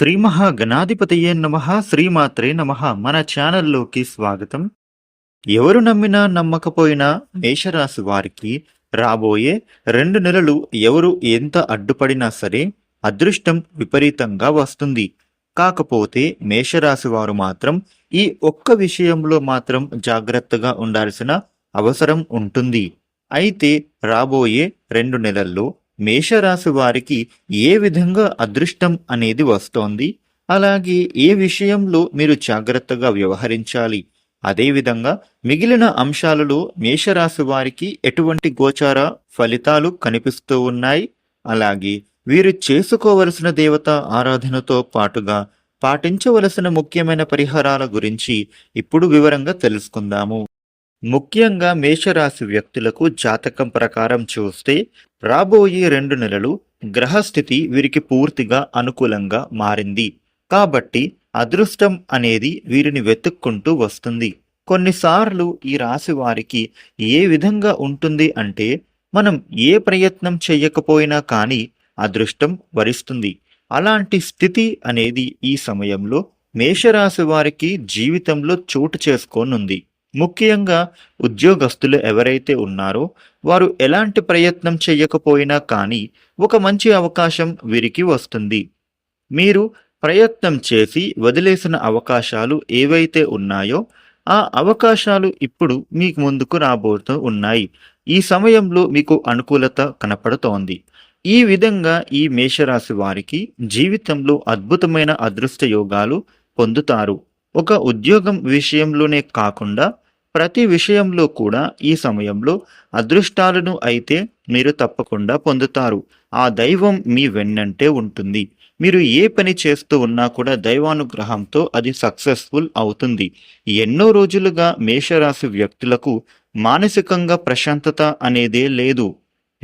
శ్రీ మహాగణాధిపతయే నమ శ్రీమాత్రే నమ. మన ఛానల్లోకి స్వాగతం. ఎవరు నమ్మినా నమ్మకపోయినా మేషరాశి వారికి రాబోయే రెండు నెలలు ఎవరు ఎంత అడ్డుపడినా సరే అదృష్టం విపరీతంగా వస్తుంది. కాకపోతే మేషరాశి వారు మాత్రం ఈ ఒక్క విషయంలో మాత్రం జాగ్రత్తగా ఉండాల్సిన అవసరం ఉంటుంది. అయితే రాబోయే రెండు నెలల్లో మేషరాశి వారికి ఏ విధంగా అదృష్టం అనేది వస్తోంది? అలాగే ఏ విషయంలో మీరు జాగ్రత్తగా వ్యవహరించాలి? అదేవిధంగా మిగిలిన అంశాలలో మేషరాశి వారికి ఎటువంటి గోచార ఫలితాలు కనిపిస్తూ ఉన్నాయి? అలాగే వీరు చేసుకోవలసిన దేవత ఆరాధనతో పాటుగా పాటించవలసిన ముఖ్యమైన పరిహారాల గురించి ఇప్పుడు వివరంగా తెలుసుకుందాము. ముఖ్యంగా మేషరాశి వ్యక్తులకు జాతకం ప్రకారం చూస్తే రాబోయే రెండు నెలలు గ్రహస్థితి వీరికి పూర్తిగా అనుకూలంగా మారింది. కాబట్టి అదృష్టం అనేది వీరిని వెతుక్కుంటూ వస్తుంది. కొన్నిసార్లు ఈ రాశి వారికి ఏ విధంగా ఉంటుంది అంటే మనం ఏ ప్రయత్నం చేయకపోయినా కానీ అదృష్టం వరిస్తుంది. అలాంటి స్థితి అనేది ఈ సమయంలో మేషరాశి వారికి జీవితంలో చోటు చేసుకోనుంది. ముఖ్యంగా ఉద్యోగస్తులు ఎవరైతే ఉన్నారో వారు ఎలాంటి ప్రయత్నం చేయకపోయినా కానీ ఒక మంచి అవకాశం వీరికి వస్తుంది. మీరు ప్రయత్నం చేసి వదిలేసిన అవకాశాలు ఏవైతే ఉన్నాయో ఆ అవకాశాలు ఇప్పుడు మీకు ముందుకు రాబోతూ ఉన్నాయి. ఈ సమయంలో మీకు అనుకూలత కనపడుతోంది. ఈ విధంగా ఈ మేషరాశి వారికి జీవితంలో అద్భుతమైన అదృష్ట యోగాలు పొందుతారు. ఒక ఉద్యోగం విషయంలోనే కాకుండా ప్రతి విషయంలో కూడా ఈ సమయంలో అదృష్టాలను అయితే మీరు తప్పకుండా పొందుతారు. ఆ దైవం మీ వెన్నంటే ఉంటుంది. మీరు ఏ పని చేస్తూ ఉన్నా కూడా దైవానుగ్రహంతో అది సక్సెస్ఫుల్ అవుతుంది. ఎన్నో రోజులుగా మేషరాశి వ్యక్తులకు మానసికంగా ప్రశాంతత అనేదే లేదు.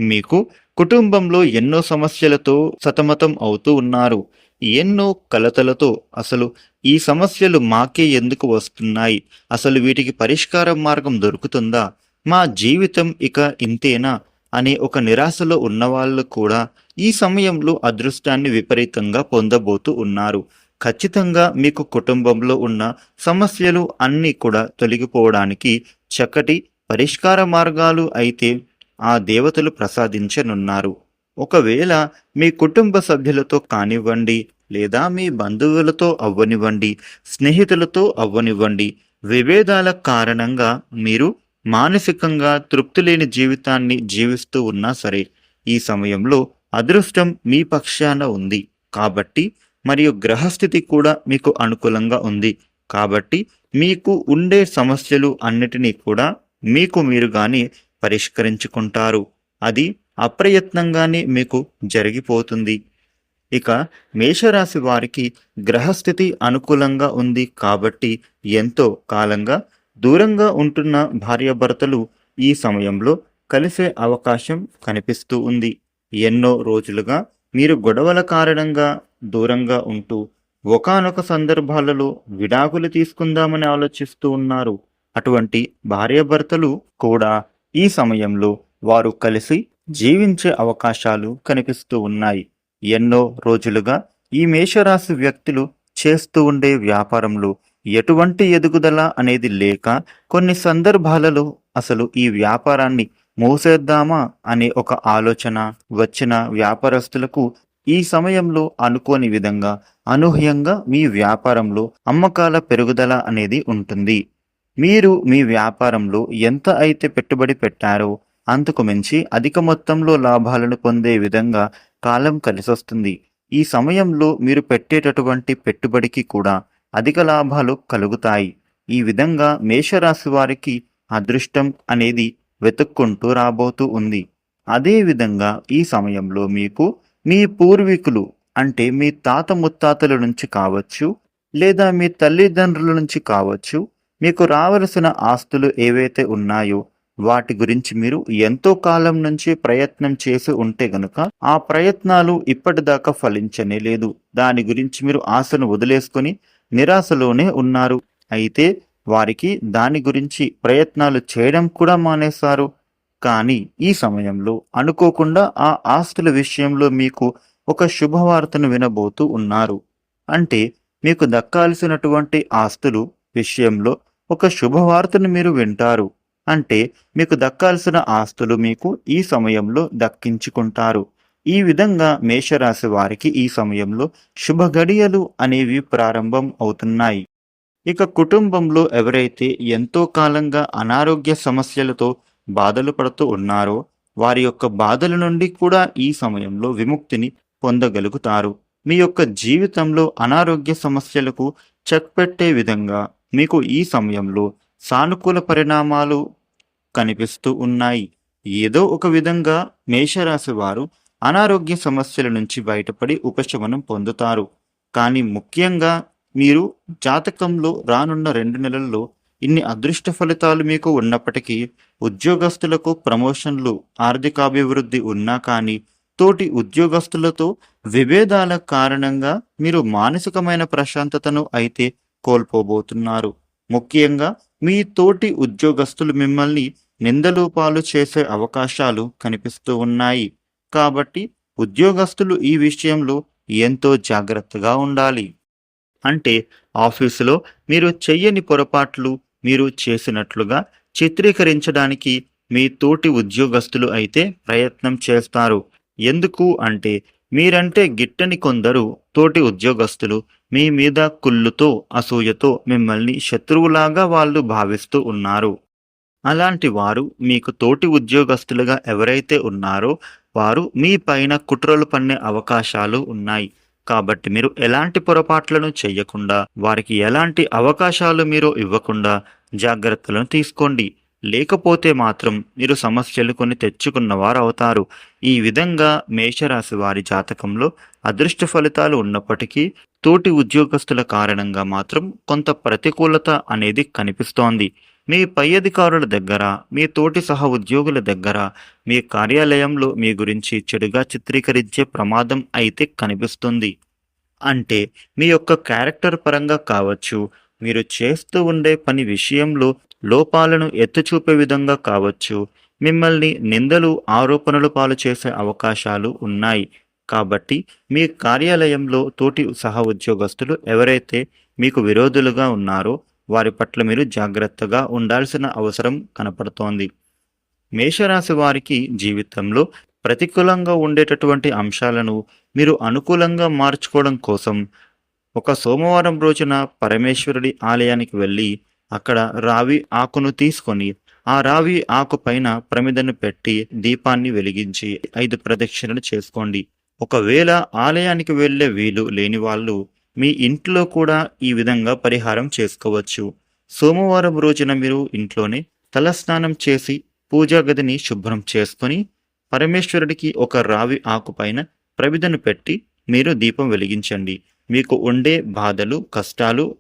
మీకు కుటుంబంలో ఎన్నో సమస్యలతో సతమతం అవుతూ ఉన్నారు. ఎన్నో కలతలతో అసలు ఈ సమస్యలు మాకే ఎందుకు వస్తున్నాయి? అసలు వీటికి పరిష్కార మార్గం దొరుకుతుందా? మా జీవితం ఇక ఇంతేనా? అనే ఒక నిరాశలో ఉన్నవాళ్ళు కూడా ఈ సమయంలో అదృష్టాన్ని విపరీతంగా పొందబోతూ ఉన్నారు. ఖచ్చితంగా మీకు కుటుంబంలో ఉన్న సమస్యలు అన్నీ కూడా తొలగిపోవడానికి చక్కటి పరిష్కార మార్గాలు అయితే ఆ దేవతలు ప్రసాదించనున్నారు. ఒకవేళ మీ కుటుంబ సభ్యులతో కానివ్వండి లేదా మీ బంధువులతో అవ్వనివ్వండి స్నేహితులతో అవ్వనివ్వండి విభేదాల కారణంగా మీరు మానసికంగా తృప్తి లేని జీవితాన్ని జీవిస్తూ ఉన్నా సరే ఈ సమయంలో అదృష్టం మీ పక్షాన ఉంది. కాబట్టి మరియు గ్రహస్థితి కూడా మీకు అనుకూలంగా ఉంది. కాబట్టి మీకు ఉండే సమస్యలు అన్నిటినీ కూడా మీకు మీరుగానే పరిష్కరించుకుంటారు. అది అప్రయత్నంగానే మీకు జరిగిపోతుంది. ఇక మేషరాశి వారికి గ్రహస్థితి అనుకూలంగా ఉంది కాబట్టి ఎంతో కాలంగా దూరంగా ఉంటున్న భార్యాభర్తలు ఈ సమయంలో కలిసే అవకాశం కనిపిస్తూ ఉంది. ఎన్నో రోజులుగా మీరు గొడవల కారణంగా దూరంగా ఉంటూ ఒకానొక సందర్భాలలో విడాకులు తీసుకుందామని ఆలోచిస్తూ ఉన్నారు. అటువంటి భార్యాభర్తలు కూడా ఈ సమయంలో వారు కలిసి జీవించే అవకాశాలు కనిపిస్తూ ఉన్నాయి. ఎన్నో రోజులుగా ఈ మేషరాశి వ్యక్తులు చేస్తూ ఉండే వ్యాపారంలో ఎటువంటి ఎదుగుదల అనేది లేక కొన్ని సందర్భాలలో అసలు ఈ వ్యాపారాన్ని మూసేద్దామా అనే ఒక ఆలోచన వచ్చిన వ్యాపారస్తులకు ఈ సమయంలో అనుకోని విధంగా అనూహ్యంగా మీ వ్యాపారంలో అమ్మకాల పెరుగుదల అనేది ఉంటుంది. మీరు మీ వ్యాపారంలో ఎంత అయితే పెట్టుబడి పెట్టారో అంతకు మించి అధిక మొత్తంలో లాభాలను పొందే విధంగా కాలం కలిసొస్తుంది. ఈ సమయంలో మీరు పెట్టేటటువంటి పెట్టుబడికి కూడా అధిక లాభాలు కలుగుతాయి. ఈ విధంగా మేషరాశి వారికి అదృష్టం అనేది వెతుక్కుంటూ రాబోతూ ఉంది. అదేవిధంగా ఈ సమయంలో మీకు మీ పూర్వీకులు అంటే మీ తాత ముత్తాతల నుంచి కావచ్చు లేదా మీ తల్లిదండ్రుల నుంచి కావచ్చు మీకు రావలసిన ఆస్తులు ఏవైతే ఉన్నాయో వాటి గురించి మీరు ఎంతో కాలం నుంచి ప్రయత్నం చేసి ఉంటే గనుక ఆ ప్రయత్నాలు ఇప్పటిదాకా ఫలించనే లేదు. దాని గురించి మీరు ఆశను వదిలేసుకొని నిరాశలోనే ఉన్నారు. అయితే వారికి దాని గురించి ప్రయత్నాలు చేయడం కూడా మానేశారు. కానీ ఈ సమయంలో అనుకోకుండా ఆ ఆస్తుల విషయంలో మీకు ఒక శుభవార్తను వినబోతూ ఉన్నారు. అంటే మీకు దక్కాల్సినటువంటి ఆస్తులు విషయంలో ఒక శుభవార్తను మీరు వింటారు. అంటే మీకు దక్కాల్సిన ఆస్తులు మీకు ఈ సమయంలో దక్కించుకుంటారు. ఈ విధంగా మేషరాశి వారికి ఈ సమయంలో శుభ గడియలు అనేవి ప్రారంభం అవుతున్నాయి. ఇక కుటుంబంలో ఎవరైతే ఎంతో కాలంగా అనారోగ్య సమస్యలతో బాధలు పడుతూ ఉన్నారో వారి యొక్క బాధల నుండి కూడా ఈ సమయంలో విముక్తిని పొందగలుగుతారు. మీ యొక్క జీవితంలో అనారోగ్య సమస్యలకు చెక్ పెట్టే విధంగా మీకు ఈ సమయంలో సానుకూల పరిణామాలు కనిపిస్తూ ఉన్నాయి. ఏదో ఒక విధంగా మేషరాశి వారు అనారోగ్య సమస్యల నుంచి బయటపడి ఉపశమనం పొందుతారు. కానీ ముఖ్యంగా మీరు జాతకంలో రానున్న రెండు నెలల్లో ఇన్ని అదృష్ట ఫలితాలు మీకు ఉన్నప్పటికీ ఉద్యోగస్తులకు ప్రమోషన్లు ఆర్థికాభివృద్ధి ఉన్నా కానీ తోటి ఉద్యోగస్తులతో విభేదాల కారణంగా మీరు మానసికమైన ప్రశాంతతను అయితే కోల్పోబోతున్నారు. ముఖ్యంగా మీ తోటి ఉద్యోగస్తులు మిమ్మల్ని నిందలోపాలు చేసే అవకాశాలు కనిపిస్తూ ఉన్నాయి. కాబట్టి ఉద్యోగస్తులు ఈ విషయంలో ఎంతో జాగ్రత్తగా ఉండాలి. అంటే ఆఫీసులో మీరు చెయ్యని పొరపాట్లు మీరు చేసినట్లుగా చిత్రీకరించడానికి మీ తోటి ఉద్యోగస్తులు అయితే ప్రయత్నం చేస్తారు. ఎందుకు అంటే మీరంటే గిట్టని కొందరు తోటి ఉద్యోగస్తులు మీ మీద కుళ్ళుతో అసూయతో మిమ్మల్ని శత్రువులాగా వాళ్ళు భావిస్తూ ఉన్నారు. అలాంటి వారు మీకు తోటి ఉద్యోగస్తులుగా ఎవరైతే ఉన్నారో వారు మీ పైన కుట్రలు పన్నే అవకాశాలు ఉన్నాయి. కాబట్టి మీరు ఎలాంటి పొరపాట్లను చేయకుండా వారికి ఎలాంటి అవకాశాలు మీరు ఇవ్వకుండా జాగ్రత్తలను తీసుకోండి. లేకపోతే మాత్రం మీరు సమస్యలు కొన్ని తెచ్చుకున్నవారు అవుతారు ఈ విధంగా మేషరాశి వారి జాతకంలో అదృష్ట ఫలితాలు ఉన్నప్పటికీ తోటి ఉద్యోగస్తుల కారణంగా మాత్రం కొంత ప్రతికూలత అనేది కనిపిస్తోంది. మీ పై అధికారుల దగ్గర మీ తోటి సహ ఉద్యోగుల దగ్గర మీ కార్యాలయంలో మీ గురించి చెడుగా చిత్రీకరించే ప్రమాదం అయితే కనిపిస్తుంది. అంటే మీ యొక్క క్యారెక్టర్ పరంగా కావచ్చు మీరు చేస్తూ ఉండే పని విషయంలో లోపాలను ఎత్తుచూపే విధంగా కావచ్చు మిమ్మల్ని నిందలు ఆరోపణలు పాలు చేసే అవకాశాలు ఉన్నాయి. కాబట్టి మీ కార్యాలయంలో తోటి సహ ఉద్యోగస్తులు ఎవరైతే మీకు విరోధులుగా ఉన్నారో వారి పట్ల మీరు జాగ్రత్తగా ఉండాల్సిన అవసరం కనపడుతోంది. మేషరాశి వారికి జీవితంలో ప్రతికూలంగా ఉండేటటువంటి అంశాలను మీరు అనుకూలంగా మార్చుకోవడం కోసం ఒక సోమవారం రోజున పరమేశ్వరుడి ఆలయానికి వెళ్ళి అక్కడ రావి ఆకును తీసుకొని ఆ రావి ఆకు పైన ప్రమిదను పెట్టి దీపాన్ని వెలిగించి ఐదు ప్రదక్షిణలు చేసుకోండి. ఒకవేళ ఆలయానికి వెళ్ళే వీలు లేని వాళ్ళు మీ ఇంట్లో కూడా ఈ విధంగా పరిహారం చేసుకోవచ్చు. సోమవారం రోజున మీరు ఇంట్లోనే తలస్నానం చేసి పూజా గదిని శుభ్రం చేసుకొని పరమేశ్వరుడికి ఒక రావి ఆకుపైన ప్రవిధను పెట్టి మీరు దీపం వెలిగించండి. మీకు ఉండే బాధలు కష్టాలు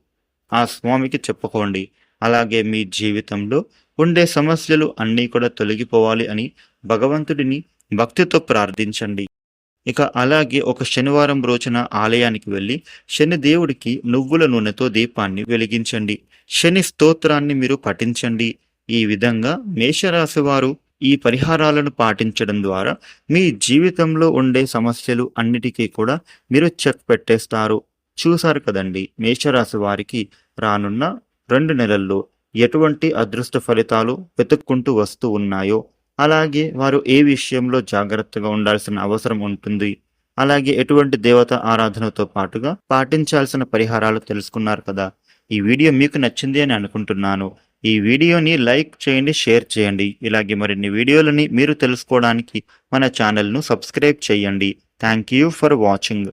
ఆ స్వామికి చెప్పుకోండి. అలాగే మీ జీవితంలో ఉండే సమస్యలు అన్నీ కూడా తొలగిపోవాలి అని భగవంతుడిని భక్తితో ప్రార్థించండి. ఇక అలాగే ఒక శనివారం రోజున ఆలయానికి వెళ్ళి శని దేవుడికి నువ్వుల నూనెతో దీపాన్ని వెలిగించండి. శని స్తోత్రాన్ని మీరు పఠించండి. ఈ విధంగా మేషరాశి వారు ఈ పరిహారాలను పాటించడం ద్వారా మీ జీవితంలో ఉండే సమస్యలు అన్నిటికీ కూడా మీరు చెక్ పెట్టేస్తారు. చూశారు కదండి మేషరాశి వారికి రానున్న రెండు నెలల్లో ఎటువంటి అదృష్ట ఫలితాలు వెతుక్కుంటూ వస్తూ ఉన్నాయో? అలాగే వారు ఏ విషయంలో జాగ్రత్తగా ఉండాల్సిన అవసరం ఉంటుంది? అలాగే ఎటువంటి దేవత ఆరాధనతో పాటుగా పాటించాల్సిన పరిహారాలు తెలుసుకున్నారు కదా? ఈ వీడియో మీకు నచ్చింది అని అనుకుంటున్నాను. ఈ వీడియోని లైక్ చేయండి షేర్ చేయండి. ఇలాగే మరిన్ని వీడియోలని మీరు తెలుసుకోవడానికి మన ఛానల్ను సబ్స్క్రైబ్ చేయండి. Thank you for watching.